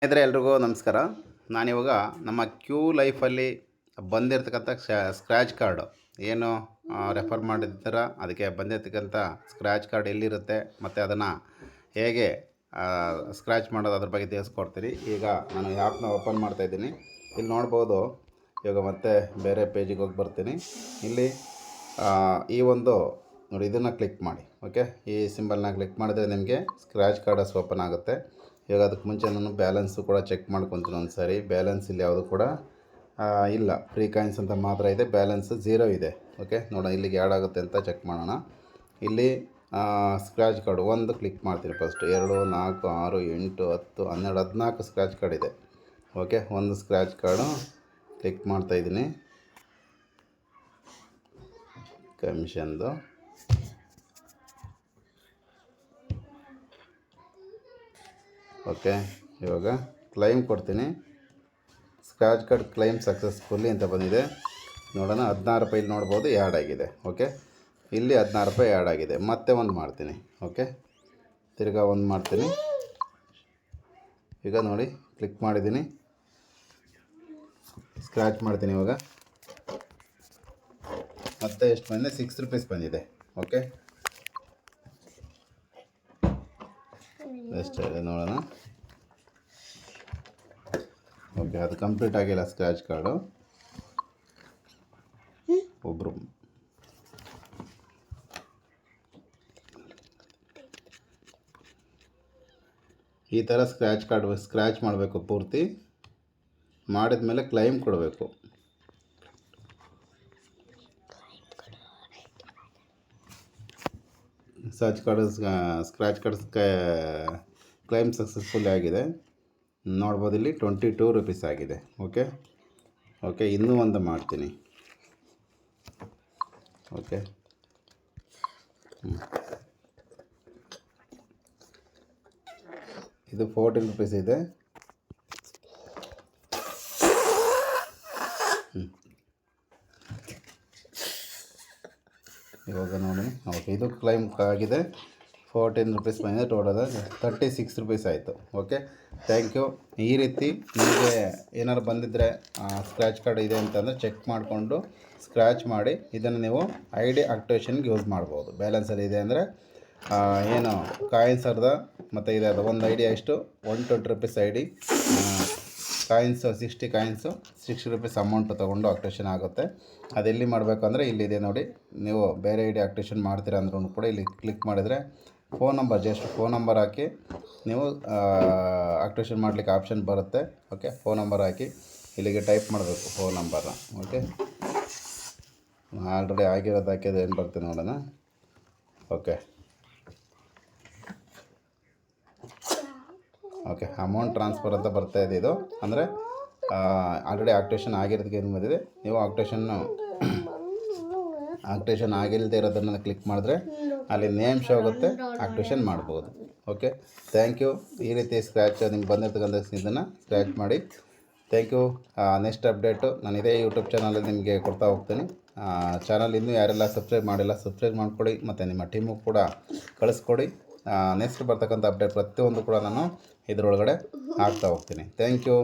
ಸ್ನೇಹಿತರೆ, ಎಲ್ರಿಗೂ ನಮಸ್ಕಾರ. ನಾನಿವಾಗ ನಮ್ಮ ಕ್ಯೂ ಲೈಫಲ್ಲಿ ಬಂದಿರತಕ್ಕಂಥ ಸ್ಕ್ರ್ಯಾಚ್ ಕಾರ್ಡು. ಏನು ರೆಫರ್ ಮಾಡಿದ್ದೀರ ಅದಕ್ಕೆ ಬಂದಿರತಕ್ಕಂಥ ಸ್ಕ್ರ್ಯಾಚ್ ಕಾರ್ಡ್ ಎಲ್ಲಿರುತ್ತೆ? ಮತ್ತು ಅದನ್ನು ಹೇಗೆ ಸ್ಕ್ರ್ಯಾಚ್ ಮಾಡೋದು ಅದ್ರ ಬಗ್ಗೆ ತಿಳಿಸ್ಕೊಡ್ತೀನಿ ಈಗ ನಾನು ಆ್ಯಪ್ನ ಓಪನ್ ಮಾಡ್ತಾಯಿದ್ದೀನಿ ಇಲ್ಲಿ ನೋಡ್ಬೋದು, ಇವಾಗ ಮತ್ತೆ ಬೇರೆ ಪೇಜಿಗೆ ಹೋಗಿ ಬರ್ತೀನಿ. ಇಲ್ಲಿ ಈ ಒಂದು ನೋಡಿ, ಇದನ್ನು ಕ್ಲಿಕ್ ಮಾಡಿ. ಓಕೆ ಈ ಸಿಂಬಲ್ನ ಕ್ಲಿಕ್ ಮಾಡಿದ್ರೆ ನಿಮಗೆ ಸ್ಕ್ರ್ಯಾಚ್ ಕಾರ್ಡಸ್ ಓಪನ್ ಆಗುತ್ತೆ. ಇವಾಗ ಅದಕ್ಕೆ ಮುಂಚೆ ನಾನು ಬ್ಯಾಲೆನ್ಸು ಕೂಡ ಚೆಕ್ ಮಾಡ್ಕೊತೀನಿ ಒಂದು ಸಾರಿ ಬ್ಯಾಲೆನ್ಸ್ ಇಲ್ಲಿ ಯಾವುದು ಕೂಡ ಇಲ್ಲ. ಫ್ರೀ ಕಾಯಿನ್ಸ್ ಅಂತ ಮಾತ್ರ ಇದೆ. ಬ್ಯಾಲೆನ್ಸ್ ಝೀರೋ ಇದೆ. ಓಕೆ ನೋಡೋಣ, ಇಲ್ಲಿಗೆ ಆ್ಯಡ್ ಆಗುತ್ತೆ ಅಂತ ಚೆಕ್ ಮಾಡೋಣ. ಇಲ್ಲಿ ಸ್ಕ್ರ್ಯಾಚ್ ಕಾರ್ಡ್ ಒಂದು ಕ್ಲಿಕ್ ಮಾಡ್ತೀನಿ ಫಸ್ಟ್ ಎರಡು, ನಾಲ್ಕು, ಆರು, ಎಂಟು, ಹತ್ತು, ಹನ್ನೆರಡು, ಹದಿನಾಲ್ಕು ಸ್ಕ್ರ್ಯಾಚ್ ಕಾರ್ಡ್ ಇದೆ. ಓಕೆ ಒಂದು ಸ್ಕ್ರ್ಯಾಚ್ ಕಾರ್ಡು ಕ್ಲಿಕ್ ಮಾಡ್ತಾಯಿದ್ದೀನಿ ಕಮಿಷನ್ದು ಓಕೆ, ಇವಾಗ ಕ್ಲೈಮ್ ಕೊಡ್ತೀನಿ. ಸ್ಕ್ರಾಚ್ ಕಾರ್ಡ್ ಕ್ಲೈಮ್ ಸಕ್ಸಸ್ಫುಲ್ಲಿ ಅಂತ ಬಂದಿದೆ. ನೋಡೋಣ, ಹದಿನಾರು ರೂಪಾಯಿ ಇಲ್ಲಿ ನೋಡ್ಬೋದು ಆ್ಯಡ್ ಆಗಿದೆ, ಓಕೆ? ಇಲ್ಲಿ ಹದಿನಾರು ರೂಪಾಯಿ ಆ್ಯಡ್ ಆಗಿದೆ, ಮತ್ತೆ ಒಂದು ಮಾಡ್ತೀನಿ, ಓಕೆ? ತಿರ್ಗಾ ಒಂದು ಮಾಡ್ತೀನಿ. ಈಗ ನೋಡಿ ಕ್ಲಿಕ್ ಮಾಡಿದ್ದೀನಿ. ಸ್ಕ್ರ್ಯಾಚ್ ಮಾಡ್ತೀನಿ ಇವಾಗ. ಮತ್ತೆ ಎಷ್ಟು ಬಂದಿದೆ? ಸಿಕ್ಸ್ ರುಪೀಸ್ ಬಂದಿದೆ, ಓಕೆ? ಎಷ್ಟಿದೆ ನೋಡೋಣ. ಓಕೆ ಅದು ಕಂಪ್ಲೀಟ್ ಆಗಿಲ್ಲ ಸ್ಕ್ರ್ಯಾಚ್ ಕಾರ್ಡು ಒಬ್ಬರು ಈ ಥರ ಸ್ಕ್ರ್ಯಾಚ್ ಕಾರ್ಡ್ ಸ್ಕ್ರ್ಯಾಚ್ ಮಾಡಬೇಕು ಪೂರ್ತಿ. ಮಾಡಿದ ಮೇಲೆ ಕ್ಲೈಮ್ ಕೊಡಬೇಕು. Search card scratch cards claim successful ಆಗಿದೆ. ನೋಡ್ಬೋದು ಇಲ್ಲಿ ಟ್ವೆಂಟಿ ಟೂ ರುಪೀಸ್ ಆಗಿದೆ. ಓಕೆ ಓಕೆ ಇನ್ನೂ ಒಂದು ಮಾಡ್ತೀನಿ. ಓಕೆ ಇದು ಫೋರ್ಟೀನ್ ರುಪೀಸ್ ಇದೆ. ಇವಾಗ ನೋಡಿ ಓಕೆ ಇದು ಕ್ಲೈಮ್ ಆಗಿದೆ. ಫೋರ್ಟೀನ್ ರುಪೀಸ್ ಬಂದಿದೆ ಟೋಟಲ್ ತರ್ಟಿ ಸಿಕ್ಸ್ ರುಪೀಸ್ ಆಯಿತು ಓಕೆ ಥ್ಯಾಂಕ್ ಯು ಈ ರೀತಿ ನಿಮಗೆ ಏನಾದ್ರು ಬಂದಿದ್ದರೆ ಸ್ಕ್ರ್ಯಾಚ್ ಕಾರ್ಡ್ ಇದೆ ಅಂತಂದರೆ ಚೆಕ್ ಮಾಡಿಕೊಂಡು ಸ್ಕ್ರ್ಯಾಚ್ ಮಾಡಿ, ಇದನ್ನು ನೀವು ಐ ಡಿ ಆಕ್ಟಿವೇಷನ್ಗೆ ಯೂಸ್ ಮಾಡ್ಬೋದು. ಬ್ಯಾಲೆನ್ಸಲ್ಲಿ ಇದೆ ಅಂದರೆ ಏನು ಕಾಯಿನ್ಸ್ ಅರ್ಧ, ಮತ್ತು ಇದೆ ಅದು ಒಂದು ಐ ಡಿ ಎಷ್ಟು one twenty rupees I D coins sixty coins sixty rupees amount ತೊಗೊಂಡು ಆಕ್ಟೇಷನ್ ಆಗುತ್ತೆ. ಅದೆಲ್ಲಿ ಮಾಡಬೇಕು ಅಂದರೆ ಇಲ್ಲಿದೆ ನೋಡಿ. ನೀವು ಬೇರೆ ಐ ಡಿ ಆಕ್ಟೇಷನ್ ಮಾಡ್ತೀರಾ ಅಂದ್ರೂ ಕೂಡ ಇಲ್ಲಿ ಕ್ಲಿಕ್ ಮಾಡಿದರೆ phone number just phone number ಹಾಕಿ ನೀವು ಆಕ್ಟೇಷನ್ ಮಾಡಲಿಕ್ಕೆ ಆಪ್ಷನ್ ಬರುತ್ತೆ. ಓಕೆ ಫೋನ್ ನಂಬರ್ ಹಾಕಿ ಇಲ್ಲಿಗೆ ಟೈಪ್ ಮಾಡಬೇಕು ಫೋನ್ ನಂಬರ್ನ ಓಕೆ ಆಲ್ರೆಡಿ ಆಗಿರೋದು ಹಾಕಿದ್ರೆ ಏನು ಬರ್ತದೆ ನೋಡೋಣ. ಓಕೆ ಓಕೆ ಅಮೌಂಟ್ ಟ್ರಾನ್ಸ್ಫರ್ ಅಂತ ಬರ್ತಾ ಇದೆ ಇದು. ಅಂದರೆ ಆಲ್ರೆಡಿ ಆಕ್ಟೇಷನ್ ಆಗಿರೋದಕ್ಕೆ ಏನು ಬಂದಿದೆ? ನೀವು ಆಕ್ಟೇಷನ್ನು ಆಕ್ಟೇಷನ್ ಆಗಿಲ್ಲದೆ ಇರೋದನ್ನು ಕ್ಲಿಕ್ ಮಾಡಿದ್ರೆ ಅಲ್ಲಿ ನೇಮ್ ಶೋ ಆಗುತ್ತೆ ಆಕ್ಟೇಷನ್ ಮಾಡ್ಬೋದು. ಓಕೆ ಥ್ಯಾಂಕ್ ಯು ಈ ರೀತಿ ಸ್ಕ್ರ್ಯಾಚ್ ನಿಮ್ಗೆ ಬಂದಿರ್ತಕ್ಕಂಥ ಇದನ್ನು ಸ್ಕ್ರ್ಯಾಚ್ ಮಾಡಿ. ಥ್ಯಾಂಕ್ ಯು ನೆಕ್ಸ್ಟ್ ಅಪ್ಡೇಟು ನಾನು ಇದೇ ಯೂಟ್ಯೂಬ್ ಚಾನಲಲ್ಲಿ ನಿಮಗೆ ಕೊಡ್ತಾ ಹೋಗ್ತೀನಿ. ಚಾನಲ್ ಇನ್ನೂ ಯಾರೆಲ್ಲ ಸಬ್ಸ್ಕ್ರೈಬ್ ಮಾಡಿಲ್ಲ ಸಬ್ಸ್ಕ್ರೈಬ್ ಮಾಡಿಕೊಡಿ ಮತ್ತು ನಿಮ್ಮ ಟೀಮು ಕೂಡ ಕಳಿಸ್ಕೊಡಿ. ನೆಕ್ಸ್ಟ್ ಬರ್ತಕ್ಕಂಥ ಅಪ್ಡೇಟ್ ಪ್ರತಿಯೊಂದು ಕೂಡ ನಾನು ಇದರೊಳಗಡೆ ಹಾಕ್ತಾ ಹೋಗ್ತೀನಿ. Thank you